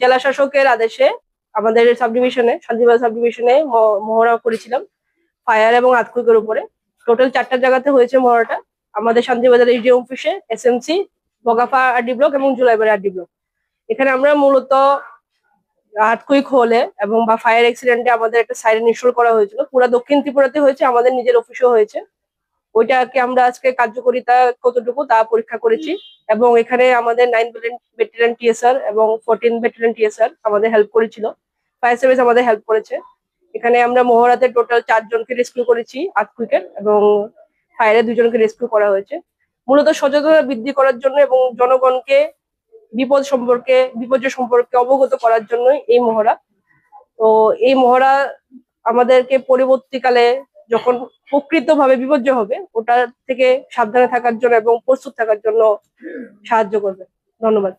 জেলা শাসকের আদেশে আমাদের সাব ডিভিশনে শান্তিবাজার সাব ডিভিশনে মহড়া করেছিলাম, ফায়ার এবং আতকুইকের উপরে। টোটাল চারটা জায়গাতে হয়েছে মহড়াটা। আমাদের শান্তিবাজার এইচডি অফিসে এসএমসি বগাফা আরডি ব্লক এবং জুলাইবাড়ি আরডি ব্লক। এখানে আমরা মূলত আর্থকুইক হলে এবং বা ফায়ার অ্যাক্সিডেন্টে আমাদের একটা সাইরেন ইনস্টল করা হয়েছিল। পুরো দক্ষিণ ত্রিপুরাতে হয়েছে, আমাদের নিজের অফিসেও হয়েছে। ওইটাকে আমরা আজকে কার্যকরিতা কতটুকু তা পরীক্ষা করেছি। এবং এখানে আমাদের নাইন ব্যাটালিয়ন টিএসআর এবং ফোরটিন ব্যাটালিয়ন টিএসআর আমাদের হেল্প করেছিল। ফায়ার সার্ভিস আমাদের হেল্প করেছে। এখানে আমরা মহড়াতে টোটাল চারজনকে রেস্কিউ করেছি আর্থকুইকের এবং ফায়ারে দুজনকে রেস্কিউ করা হয়েছে। মূলত সচেতনতা বৃদ্ধি করার জন্য এবং জনগণকে বিপদ সম্পর্কে, বিপর্যয় সম্পর্কে অবগত করার জন্যই এই মহড়া। তো এই মহড়া আমাদেরকে পরবর্তীকালে যখন প্রকৃত ভাবে বিপর্যয় হবে, ওটা থেকে সাবধানে থাকার জন্য এবং প্রস্তুত থাকার জন্য সাহায্য করবে। ধন্যবাদ।